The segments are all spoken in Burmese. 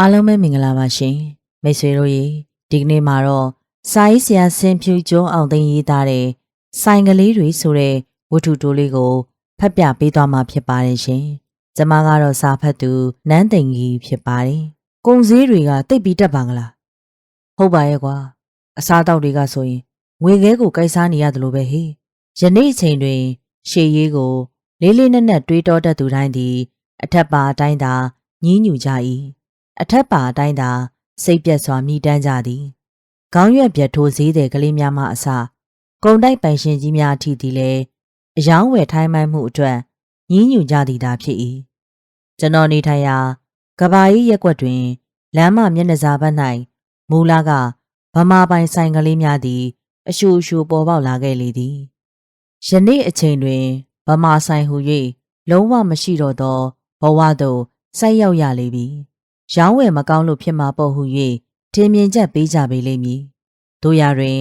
အားလုံးပဲမင်္ဂလာပါရှင်မိတ်ဆွေတို့ရေဒီကနေ့မှာတော့စာရေးဆရာဆင်ဖြူကျွန်းအောင်သိန်းရေးသားတဲ့ဆိုင်ကလေးတွေဆိုတဲ့ဝတ္ထုတိုးလေးကိုဖတ်ပြပေးသွားမှာဖြစ်ပါတယ်ရှင်ကျမကတော့စာဖတ်သူနန်းသိန်ကြီးဖြစ်ပါတယ်ကုံစည်းတွေကတိတ်ပြီးတက်ပါကလားဟုတ်ပါရဲ့ကွာအစားအသောက်တွေကဆိုရင်ငွေခဲကိုကိုက်စားနေရတယ်လို့ပဲဟေးယနေ့အချိန်တွင် ရှေရေးကို လေးလေးနက်နက်တွေးတောတတ်သူတိုင်းသည်အထက်ပါအတိုင်းသာညည်းညူကြ၏ အထက်ပါအတိုင်းသာစိတ်ပြက်စွာမိတမ်းကြသည်ခေါင်းရွက်ပြတ်ထိုးဈေးတဲ့ကလေးများမှအစကုံတိုက်ပိုင်ရှင်ကြီးများအထိသည်လည်းအယောင်းဝယ်ထိုင်းမိုင်းမှုအတွက်ညည်းညူကြသည်သာဖြစ်၏ကျွန်တော်နေထိုင်ရာကဘာကြီးရက်ကွက်တွင်လမ်းမမျက်နှာစာဘက်၌မူလာကဗမာပိုင်ဆိုင်ကလေးများသည် အရှူအရှူပေါ်ပေါက်လာခဲ့လေသည်ယနေ့အချိန်တွင်ဗမာဆိုင်ဟု၍လုံးဝမရှိတော့သောဘဝသို့ဆိုက်ရောက်ရလေပြီ။ ရောင်းဝယ်မကောင်းလို့ဖြစ်မှာပေါ့ဟု၍ထင်မြင်ချက်ပေးကြပေလိမ့်မည်။တို့ရတွင်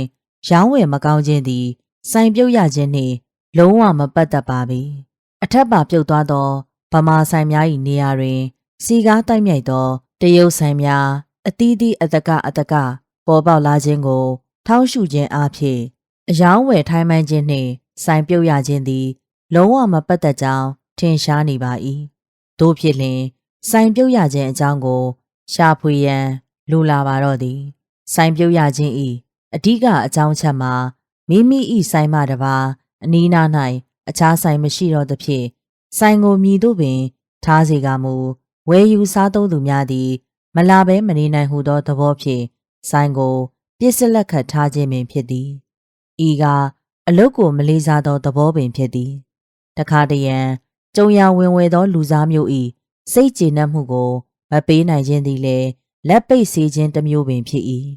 ရောင်းဝယ်မကောင်းခြင်းသည်စိုင်ပြုတ်ရခြင်းနှင့်လုံးဝမပတ်သက်ပါပေ။အထက်ပါပြုတ်သွားသောဗမာဆိုင်များ၏နေရာတွင် စီကားတိုက်မြိုက်သောတရုတ်ဆိုင်များအသီးသီးအတကအတကပေါ်ပေါက်လာခြင်းကို ထောက်ရှုခြင်းအဖြစ်အယောင်းဝယ်ထိုင်းမှန်းခြင်းနှင့်ဆိုင်ပြုတ်ရခြင်းသည် လုံးဝမပတ်သက်ကြောင်းထင်ရှားနေပါ၏တို့ဖြစ်လျင် ဆိုင်ပြုတ်ရခြင်းအကြောင်းကို ရှာဖွေရန်လိုလာပါတော့သည် ဆိုင်ပြုတ်ရခြင်းဤအဓိကအကြောင်းချက်မှာမိမိဤဆိုင်မှတပါအနီးနား၌အခြားဆိုင်မရှိတော့သဖြင့်ဆိုင်ကိုမြည်တို့ပင် ထားစေကမူဝယ်ယူစားသုံးသူများသည် မလာဘဲမနေနိုင်ဟုသောသဘောဖြင့်ဆိုင်ကိုပြစ်စလက်ခတ်ထားခြင်းပင်ဖြစ်သည်ဤကအလုတ်ကိုမလေးစားသောသဘောပင်ဖြစ်သည်တခါတရံကြုံရဝင်ဝဲသောလူစားမျိုးဤ စိတ်ကျေနပ်မှုကို မပေးနိုင်ခြင်းသည်လည်းလက်ပိတ်စေခြင်းတစ်မျိုးပင်ဖြစ်၏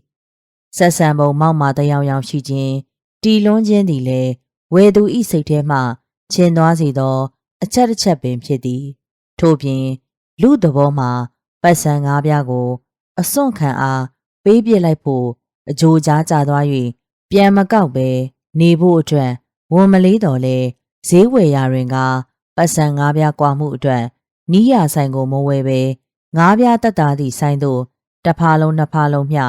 ဆက်ဆံပုံမောက်မာတယောင်ယောင်ရှိခြင်းတီလွန်းခြင်းသည်လည်းဝယ်သူဤစိတ်ထဲမှချင်သွားစေသော အချက်တစ်ချက်ပင်ဖြစ်သည် ထို့ပြင်လူသဘောမှာပတ်စံငါးပြားကို အစွန့်ခံအားပေးပြစ်လိုက်ဖို့အကြိုကြားကြသွား၍ပြန်မကောက်ပဲနေဖို့အတွက်ဝန်မလေးတော်လဲဈေးဝယ်ရာတွင်ကပတ်စံငါးပြားကွာမှုအတွက် နီးရဆိုင်ကိုမဝယ်ပဲငါးပြားတက်တာသည့်ဆိုင်သို့တစ်ဖာလုံးနှစ်ဖာလုံးမျှ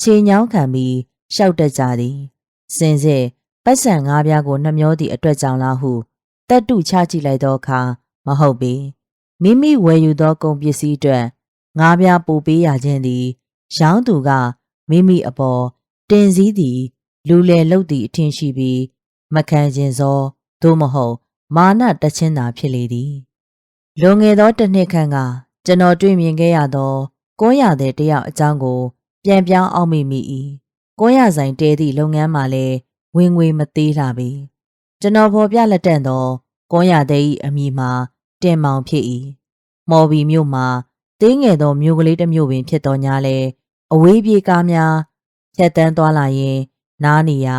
ခြေညောင်းခံပြီးရှောက်တက်ကြသည်စင်စစ်ပတ်စံငါးပြားကိုနှမျောသည့်အတွက်ကြောင့်လားဟုတက်တုချကြည့်လိုက်သောအခါမဟုတ်ပေမိမိဝယ်ယူသောကုန်ပစ္စည်းအတွက်ငါးပြားပို့ပေးရခြင်းသည်ရောင်းသူကမိမိအပေါ်တင်စည်းသည် လူလေလုတ်သည့်အထင်ရှိပြီး မခံခြင်းစောသို့မဟုတ် မာနတချင်းသာဖြစ်လေသည် လွန်ငယ်သောတစ်နှစ်ခန့်ကကျွန်တော်တွေ့မြင်ခဲ့ရသောကွန်းရတဲ့တယောက်အကြောင်းကို ပြန်ပြောင်းအောင်မိမိ၏ကွန်းရဆိုင်တဲသည့်လုပ်ငန်းမှလည်းဝင်ငွေမသေးလာပြီကျွန်တော်ဖော်ပြလက်တန့်သောကွန်းရတဲ့၏အမိမှာတင်မောင်ဖြစ်၏မော်ဘီမြို့မှာတင်းငယ်သောမြို့ကလေးတစ်မြို့ပင်ဖြစ်တော်ညာလဲအဝေးပြေးကားများဖြတ်တန်းသွားလာရင် နားနေရာ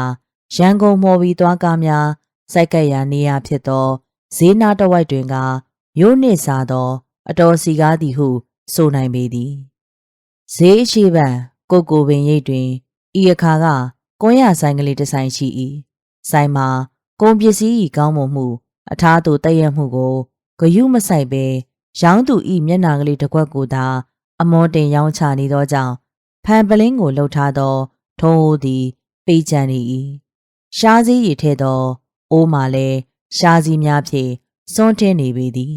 ရန်ကုန်မော်ဘီသွားကားများစိုက်ကပ်ရာနေရာဖြစ်သောဈေးနာတဝိုက်တွင်က ရိုးနှင့်စားသော အတော်စီကားသည်ဟုဆိုနိုင်ပေသည်ဈေးအရှိပံကိုကိုပင်ရိပ်တွင်ဤအခါကကွန်းရဆိုင်ကလေးတစ်ဆိုင်ရှိ၏ဆိုင်မှာကုန်ပစ္စည်း၏ကောင်းမွန်မှု အထားသို့တည့်ရမှုကိုဂယုမဆိုင်ပဲရောင်းသူဤမျက်နာကလေးတစ်ခွက်ကိုသာအမောတင်ရောင်းချနေသောကြောင့်ဖန်ပလင်းကိုလှုပ်ထားသောထုံးဟိုးသည်ပေးချန်နေ၏ရှားစည်းရည်ထဲသောအိုးမှလည်းရှားစည်းများဖြင့် စွန့်ထင်းနေပေသည်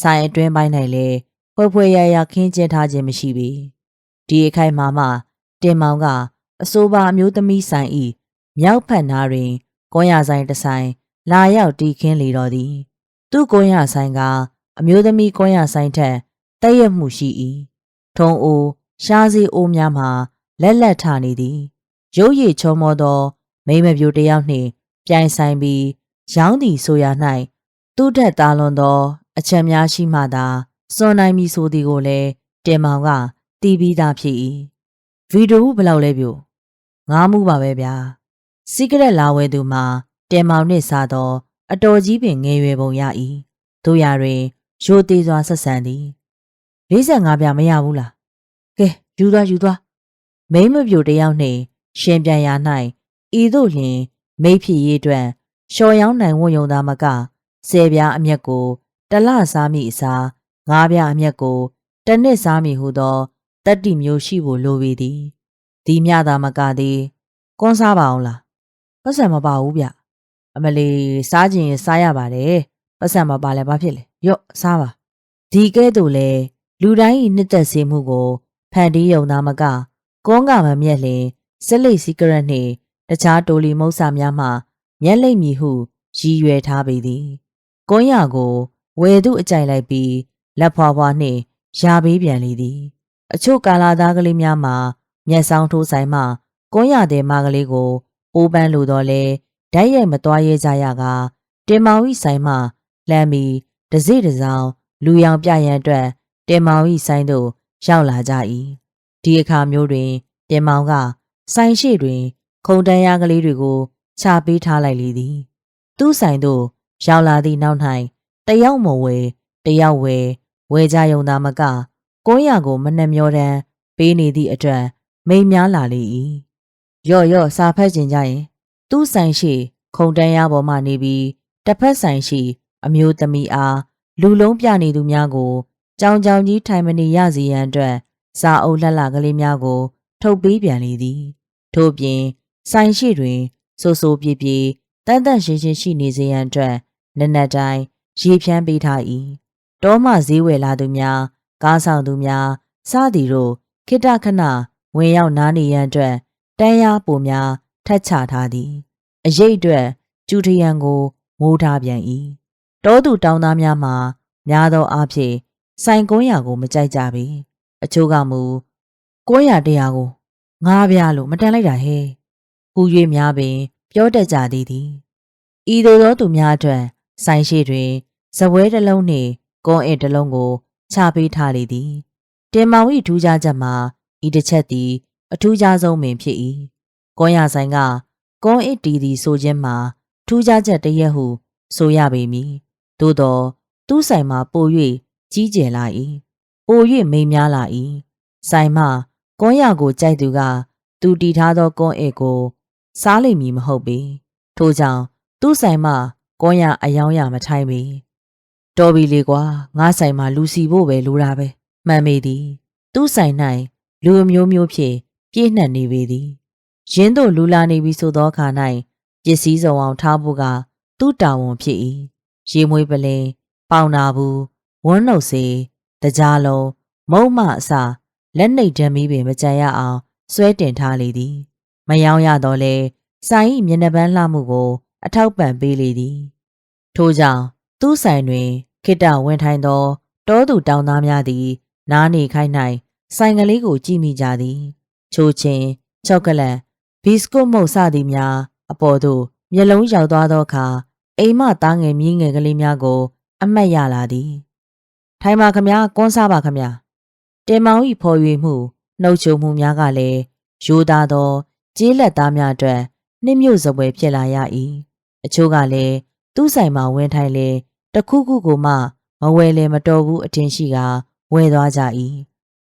ဆိုင်အတွင်းပိုင်း၌လည်းဖွဲဖွဲရရခင်းကျင်းထားခြင်းမရှိပေဒီအခိုက်မှာမှတင်မောင်ကအဆိုပါအမျိုးသမီးဆိုင်ဤမြောက်ဖက်နားတွင်ကွန်ရဆိုင်တစ်ဆိုင်လာရောက်တီးခင်းလေတော်သည် သူ့ကွန်ရဆိုင်ကအမျိုးသမီးကွန်ရဆိုင်ထက်တည့်ရမှုရှိ၏ထုံအိုးရှားစီအိုးများမှာလက်လက်ထနေသည်ရုပ်ရည်ချောမောသောမိမပြိုတယောက်နှင့်ပြိုင်ဆိုင်ပြီးရောင်းသည်ဆိုရာ၌ သူ့ထက်သားလွန်သော အချက်များရှိမှသာစွန်နိုင်မည်ဆိုသည်ကိုလည်းတင်မောင်ကတီးပြီးသားဖြစ်၏ဗီဒီယိုဘယ်လောက်လဲပြိုငားမှုပါပဲဗျာစီကရက်လာဝဲသူမှာတင်မောင်နှင့်စားသော အတော်ကြီးပင်ငယ်ရွယ်ပုံရ၏တို့ရတွင်ရိုသေးစွာဆက်ဆံသည်45ပြမရဘူးလားကဲယူသွားယူသွားမိမပြိုတယောက်နှင့်ရှင်ပြန်ရာ၌ဤသို့လျင်မိဖြစ်ရေးအတွက်လျှော်ရောင်းနိုင်ဝုံယုံသားမက ဆယ်ပြားအမျက်ကိုတလစားမိအစားငါးပြားအမျက်ကိုတနစ်စားမိဟုသောတတ္တိမျိုးရှိဖို့လိုပေသည်ဒီမြသာမကသည်ကွန်စားပါအောင်လားပတ်စံမပါဘူးဗျအမလီစားခြင်းရင်စားရပါတယ်ပတ်စံမပါလဲဘာဖြစ်လဲရော့စားပါဒီကဲ့သို့လဲလူတိုင်းဤနှစ်သက်စေမှုကိုဖန်တီးယုံသားမကကွန်ကမမြက်လင်စက်လိတ်စီကရက်နှင့်တခြားတိုလီမုတ်စာများမှမျက်လိတ်မည်ဟုရည်ရွယ်ထားပေသည် ကွန်ရကိုဝယ်သူအကြိုက်လိုက်ပြီးလက်ဖွာဖွာနှင့်ရာပေးပြန်လေသည် အချို့ကာလာသားကလေးများမှာမျက်စောင်းထိုးဆိုင်မှကွန်ရတဲ့မကလေးကိုပိုးပန်းလိုတော့လဲဓာတ်ရိုက်မသွားရဲကြရကတင်မောင်ဤဆိုင်မှလှမ်းပြီးတစိတစောင်းလူရောင်ပြရန်အတွက်တင်မောင်ဤဆိုင်သို့ရောက်လာကြ၏ဒီအခါမျိုးတွင်တင်မောင်ကဆိုင်ရှိတွင် ခုံတန်းရကလေးတွေကိုချပေးထားလိုက်လေသည် သူ့ဆိုင်သို့ ရောက်လာသည့်နောက်၌တယောက်မဝယ်တယောက်ဝယ်ဝယ်ကြယုံသားမကကိုးရကိုမနှက်မျောတန်းပေးနေသည့်အတွက်မိန်များလာလေ၏ရော့ရော့စာဖတ်ကျင်ကြရင်သူ့ဆိုင်ရှိ ခုံတန်းရပေါ်မှနေပြီးတစ်ဖက်ဆိုင်ရှိ အမျိုးသမီးအားလူလုံးပြနေသူများကိုကြောင်ကြောင်ကြီးထိုင်မနေရစီရန်အတွက်စာအုပ်လှလှကလေးများကို ထုတ်ပေးပြန်လေသည် ထို့ပြင် ဆိုင်ရှိတွင် ဆိုဆိုပြေပြေတန်တန့်ရှင်းရှင်းရှိနေစေရန်အတွက် နက်နက်တိုင်းရေဖြန်းပေးထား၏တောမှဈေးဝယ်လာသူများကားဆောင်သူများစသည်တို့ခိတခဏဝင်ရောက်နားနေရန်အတွက်တန်းရပိုများထက်ချထားသည်အရေးအတွက်ကျူထရန်ကိုမိုးထားပြန်၏တောသူတောင်းသားများမှာများသောအားဖြင့်စိုင်ကုန်းရာကိုမကြိုက်ကြပေအချို့ကမူကုန်းရာတရားကိုငားပြလို့မတန်လိုက်တာဟဲ့ဟူ၍များပင် ပြောတတ်ကြသည်သည်ဤသို့သောသူများအတွက် ဆိုင်ရှိတွင်ဇပွဲတစ်လုံးနှင့်ကွန်အစ်တစ်လုံးကိုချပေးထားလေသည်တင်မောင်၏ထူးခြားချက်မှာဤတစ်ချက်သည် အထူးခြားဆုံးပင်ဖြစ်၏ကွန်ရဆိုင်ကကွန်အစ်တီသည်ဆိုခြင်းမှာထူးခြားချက်တရက်ဟု ဆိုရပေမည်သို့သောသူ့ဆိုင်မှာပို၍ကြီးကျယ်လာ၏ပို၍မိန်များလာ၏ဆိုင်မှကွန်ရကိုကြိုက်သူက သူတီထားသောကွန်အစ်ကို စားလိမ့်မည်မဟုတ်ပေထို့ကြောင့်သူ့ဆိုင်မှ ကွန်ရအယောင်းရမထိုင်ပေတော်ပြီလေကွာငါဆိုင်မှာလူစီဖို့ပဲလိုတာပဲမှန်ပေသည်သူ့ဆိုင်၌လူအမျိုးမျိုးဖြင့်ပြည့်နှက်နေပေသည်ရင်းတို့လူလာနေပြီဆိုသောအခါ၌ပစ္စည်းစုံအောင်ထားဖို့ကသူ့တာဝန်ဖြစ်၏ရေမွေးပလင်ပေါင်နာဘူးဝန်းနှုတ်စေတကြားလုံးမုံမအစလက်နှိပ်ဓမီပင်မကြံရအောင်ဆွဲတင်ထားလေသည် မယောင်းရတော့လဲဆိုင်၏မျက်နှာပန်းလှမှုကို အထောက်ပံ့ပေးလေသည်ထို့ကြောင့်သူ့ဆိုင်တွင်ခိတဝင်ထိုင်သောတောသူတောင်သားများသည် နားနေခိုင်း၌ဆိုင်ကလေးကိုကြည့်မိကြသည်ချိုချင်းချောကလက်ဘီစကွတ်မုတ်စသည်များအပေါ်သို့မျက်လုံးရောက်သွားသောအခါအိမ်မသားငယ်မြင်းငယ်ကလေးများကို အမှတ်ရလာသည်ထိုင်ပါခမကွန်းစားပါခမတင်မောင်ဤဖော်ရွေမှုနှုတ်ချုံမှုများကလည်းရိုးသားသောကျေးလက်သားများအတွက်နှိမ့်မြို့စပွဲဖြစ်လာရ၏ အချို့ကလည်းသူ့ဆိုင်မှာဝင်ထိုင်လေတခုခုကိုမှမဝယ်လေမတော်ဘူးအထင်ရှိကဝယ်သွားကြ၏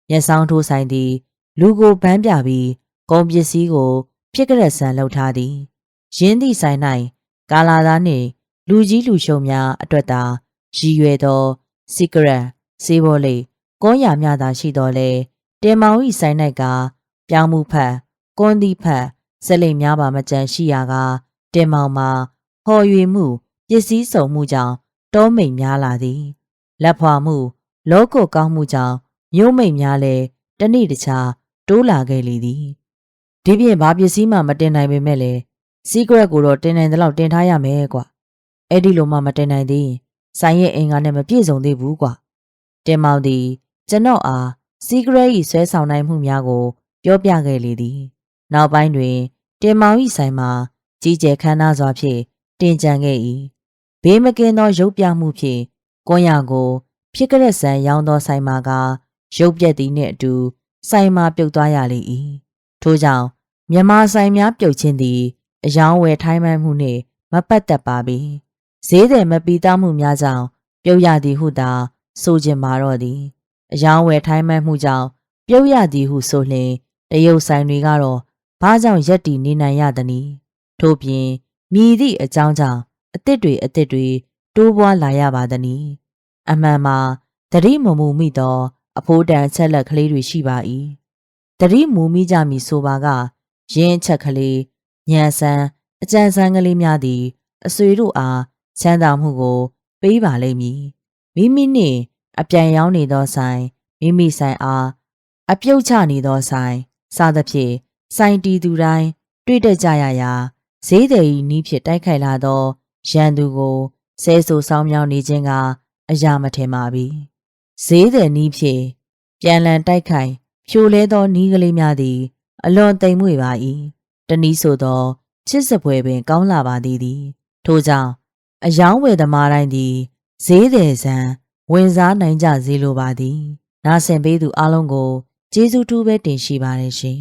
မျက်စောင်းထိုးဆိုင်သည် လူကိုဗန်းပြပြီးကုန်ပစ္စည်းကိုဖြစ်ကြက်ဆန်လှုပ်ထားသည်ရင်းသည့်ဆိုင်၌ကာလာသားနှင့်လူကြီးလူရှုံများအတွက်သာရည်ရွယ်သောစီကရက်စေးဘောလေးကွန်ရမြသာရှိတော်လဲတင်မောင်ဤဆိုင်၌ကပြောင်းမှုဖက်ကွန်သည်ဖက်စလိမ်များပါမကြံရှိရာကတင်မောင်မှာ ဟော်ရွေမှုပစ္စည်းစုံမှုကြောင့်တောမိန်များလာသည်လက်ဖွာမှု လောကုကောင်းမှုကြောင့်မြို့မိန်များလည်းတနေ့တခြားတိုးလာခဲ့လေသည်ဒီပြင်ဘာပစ္စည်းမှမတင်နိုင်ပေမဲ့လေ secret ကိုတော့တင်နိုင်တဲ့လောက်တင်ထားရမယ်ကွာအဲ့ဒီလိုမှမတင်နိုင်သေးရင်ဆိုင်ရဲ့အင်္ဂါနဲ့မပြည့်စုံသေးဘူးကွာတင်မောင်သည်ကျွန်တော်အား secret ၏ဆွဲဆောင်နိုင်မှုများကို ပြောပြခဲ့လေသည် နောက်ပိုင်းတွင်တင်မောင်၏ဆိုင်မှာကြီးကျယ်ခမ်းနားစွာဖြင့် တင်ကြံခဲ့၏ဘေးမကင်းသောရုပ်ပြမှုဖြင့်ကွန်ရကို ဖြစ်ကြတဲ့ဆန်ရောင်းသောဆိုင်မှာကရုပ်ပြက်သည်နှင့်အတူဆိုင်မှာပြုတ်သွားရလေ၏ထို့ကြောင့်မြမဆိုင်များပြုတ်ခြင်းသည်အယောင်းဝယ်ထိုင်းမှန်းမှုနှင့်မပတ်သက်ပါပေဈေးတယ်မပီသားမှုများကြောင့်ပြုတ်ရသည်ဟုသာဆိုခြင်းမာတော့သည်အယောင်းဝယ်ထိုင်းမှန်းမှုကြောင့်ပြုတ်ရသည်ဟုဆိုလျှင်တရုတ်ဆိုင်တွေကတော့ဘာကြောင့်ရက်တီနေနိုင်ရသနည်းထို့ပြင် မြည်သည့်အကြောင်းကြောင့်အစ်စ်တွေအစ်စ်တွေတိုးပွားလာရပါသနည်းအမှန်မှာတတိမမူမိသော အဖိုးတန်အချက်လက်ကလေးတွေရှိပါ၏တတိမူမိကြမည်ဆိုပါကရင်းအချက်ကလေးညံဆန်းအကြံဆန်းကလေးများသည်အဆွေတို့အားချမ်းသာမှုကို ပေးပါလိမ့်မည်မိမိနှင့်အပြန်ရောက်နေသောဆိုင်မိမိဆိုင်အားအပြုတ်ချနေသောဆိုင်စသဖြင့်ဆိုင်တီသူတိုင်းတွေ့တက်ကြရရာ ဈေးတယ်ဤနီးဖြစ်တိုက်ခိုက်လာသောရန်သူကိုဆဲဆူဆောင်မြောင်းနေခြင်းကအရာမထင်ပါပြီဈေးတယ်နီးဖြစ်ပြန်လည်တိုက်ခိုက်ဖြိုလဲသောနီးကလေးများသည် အလွန်သိမ်မွေ့ပါ၏တနည်းဆိုသောချစ်စပွဲပင်ကောင်းလာပါသည်သည်ထို့ကြောင့်အယောင်းဝယ်သမားတိုင်းသည်ဈေးတယ်ဆန်ဝင်စားနိုင်ကြစေလိုပါသည်နာဆင်ပေးသူအလုံးကိုကျေးဇူးတူးပဲတင်ရှိပါတယ်ရှင်